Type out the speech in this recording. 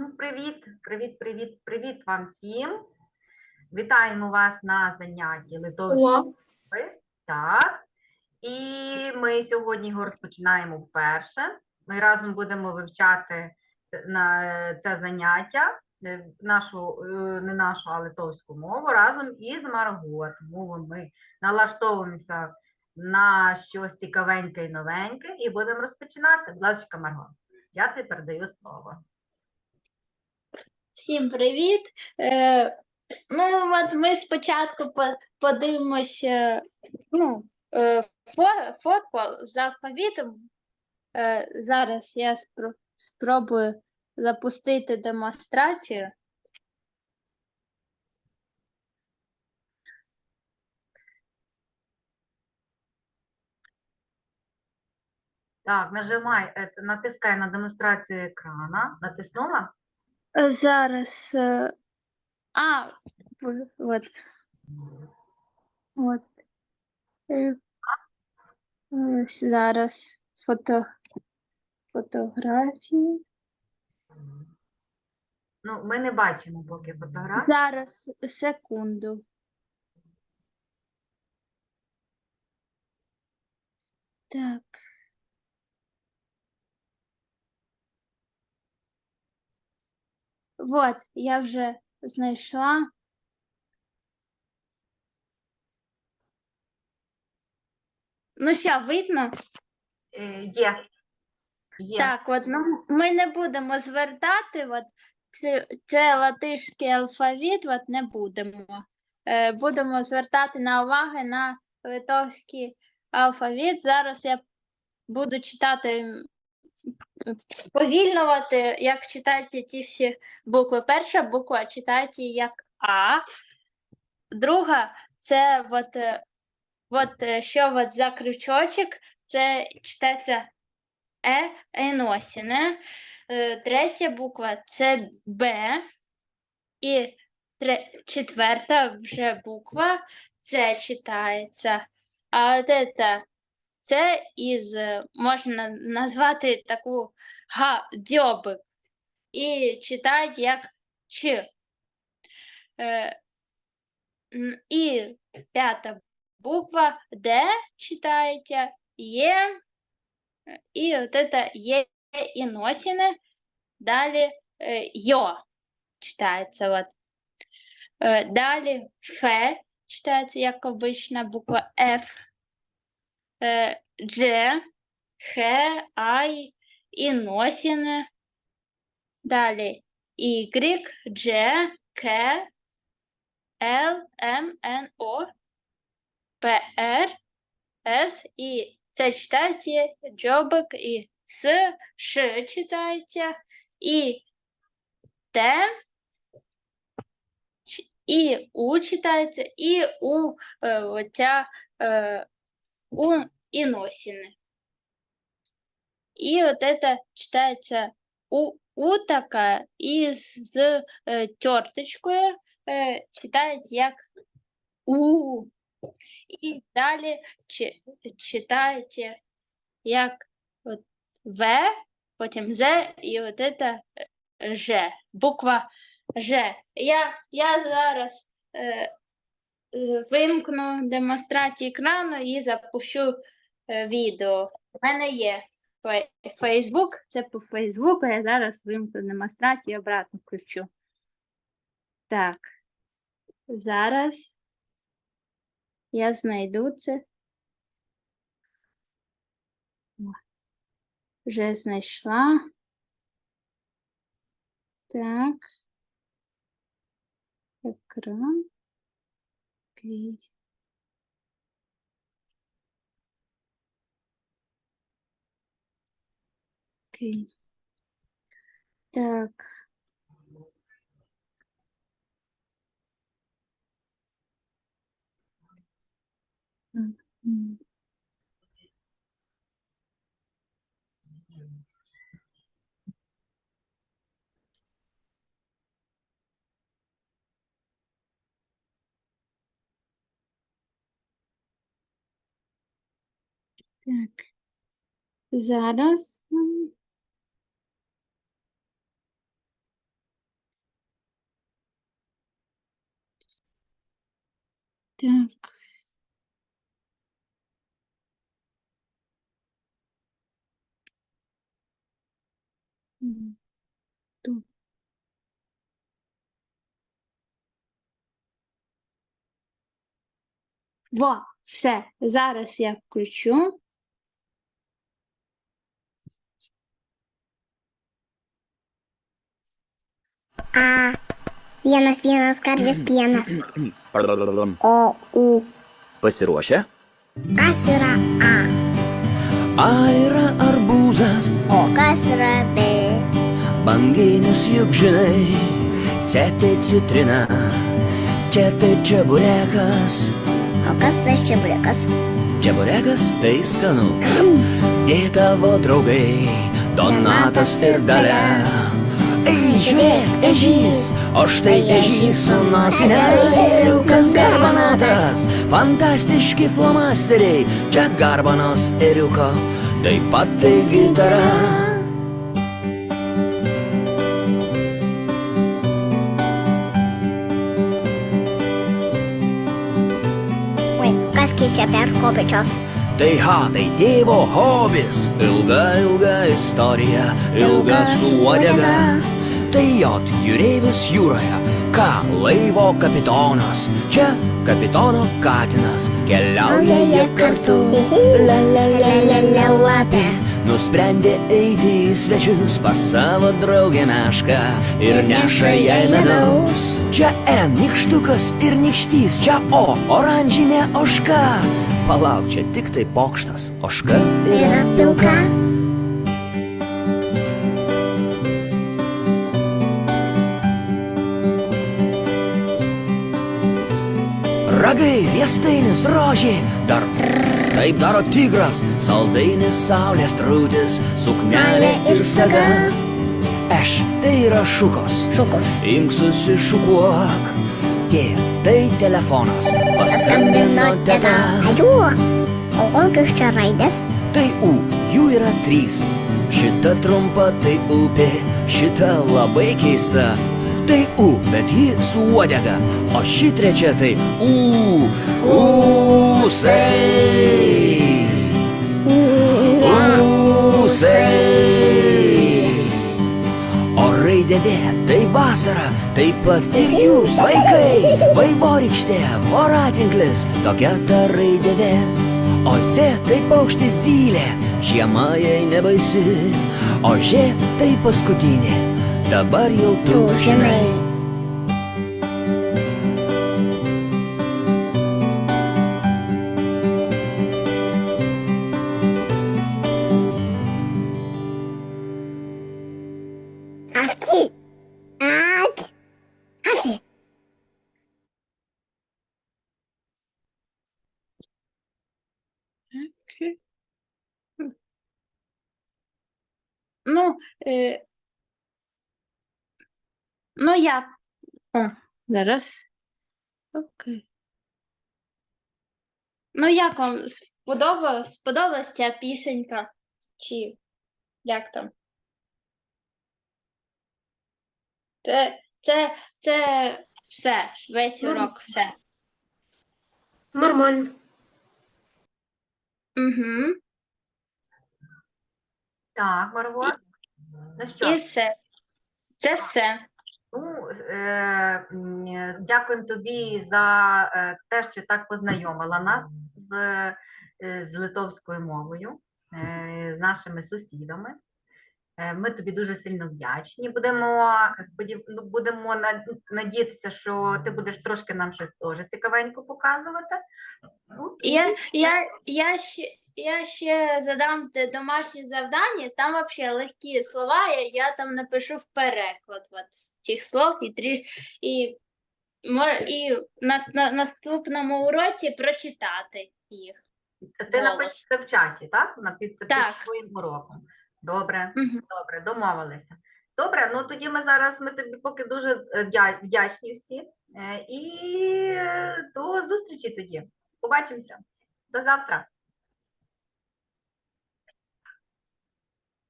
Ну, Привіт, привіт, привіт, привіт вам всім. Вітаємо вас на занятті литовської. Так. І ми сьогодні його розпочинаємо вперше. Ми разом будемо вивчати на це заняття, е, нашу, е, не нашу, а литовську мову разом із Марго. Тому ми налаштовуємося на щось цікавеньке і новеньке і будемо розпочинати. Будь ласка, Марго, я тобі передаю слово. Всім привіт. Е, ну, от ми спочатку подивимося ну, е, фо- фотку з алфавітом. Е, зараз я спро- спробую запустити демонстрацію. Так, нажимай, е, натискай на демонстрацію екрана. Натиснула? Зараз. е, а, от. От. Е, Зараз фото, фотографії. Ну, ми не бачимо поки фотографії. Зараз секунду. Так. Вот, я вже знайшла. Ну що, видно? Е, Є. Є. Так, от ну, ми не будемо звертати, от це, це латишський алфавіт, от не будемо. Е, будемо звертати на уваги на литовський алфавіт. Зараз я буду читати повільнувати, як читаються ті всі букви. Перша буква читається як А. Друга це от, от, е, що от за крючочок, це читається Е еносіне. Е, Третя буква це Б. І тре, четверта вже буква це читається. А от це, це із е, можна назвати таку га, дьобик. І читають як Ч. Е, і п'ята буква Д читається Є. І от это Є і носіне. Далі е, Йо читається. Вот. Е, далі Ф читається як обична буква Ф. Е, Дж, Х, Ай і носіне. Далі Y, Дж, К, Л, М, Н, О, П, Р, С і це читається джобик і С, Ш читається, і Т, і У читається, і У е, оця е, У і носіни. І от це читається У, У така, і з е, терточкою е, читається як У. І далі чи, читаєте як от В, потім З і от це Ж. Буква Ж. Я, я зараз з- вимкну демонстрацію екрану і запущу е, відео. У мене є Facebook, це по Фейсбуку, я зараз вимкну демонстрацію і обратно включу. Так. Зараз. Я знайду це. Вже знайшла. Так. Екран. Окей. Окей. Так. Мгм. Так. Зараз. Так. Во, все. Зараз я включу. А, vienas, vienas karvės pienas. O, U. Pasiruošę? Kas yra A? A yra arbūzas, O kas yra B? banginis juk žinai, C tai citrina, čia tai čiaburekas, O kas tas čiablikas? čiaburekas tai skanu, dė tavo draugai, Donatas ir Dalia. Ei, žiūrėk, ežys, o štai ežys su nosine, iriukas garbanatas, fantastiški flomasteriai, čia garbanos iriuko, taip pat tai gitara. Kas keičia per kopečios? Tai ha, tai tėvo hobis. Ilga, ilga istorija, ilga su uodega. Tai jot jūreivis jūroje, ką laivo kapitonas. Čia kapitono katinas, keliauja jie kartu. La la la la la lapė. Nusprendė eiti į svečius pas savo draugę mešką ir neša jai medaus. Čia N, nikštukas ir nikštys, čia O, oranžinė oška. Palauk, čia tik tai pokštas, oška Yra pilka. Ragai, riestainis, rožė, dar taip daro tigras, saldainis, saulės trūtis, suknelė ir saga. Eš, tai yra šukos, Šukos. imk susišukuok. Tie, tai telefonas, paskambino teta. Aliu. O kokios čia raidės? Tai U, jų yra trys. Šita trumpa tai upė, šita labai keista. Tai U, bet ji su uodega, o ši trečia tai U. Ūsai. Ūsai. Vasara, taip pat ir jūs, vaikai. Vaivorykštė, voratinklis, tokia ta raidė V. O Z tai paukštis zylė, žiema jai nebaisi. O Ž tai paskutinė, dabar jau tu, Tu žinai. Asi. Ну, е... ну як? О, зараз. Окей. Ну, як вам сподобалась, сподобалась ця пісенька? Чи як там? Це, це, це все, весь Ну, урок, все. Нормально. Угу. Так, Марго. Ну що? І все. Це все. Ну, е, дякуємо тобі за е, те, що так познайомила нас з, е, з литовською мовою, е, з нашими сусідами. Е, Ми тобі дуже сильно вдячні. Будемо сподів... ну, будемо надіятися, що ти будеш трошки нам щось теж цікавенько показувати. Ну, Я, я, я, ще, я ще задам те домашнє завдання, там вообще легкі слова, я, я там напишу в переклад от, цих слов і, трі, і, і на, на наступному уроці прочитати їх. Ти напишеш це в чаті, так? На під, під Так. своїм уроком. Добре. Мгм. Добре, домовилися. Добре, ну тоді ми зараз ми тобі поки дуже е, вдя- вдячні всі. Е, І е, до зустрічі тоді. Побачимося. До завтра.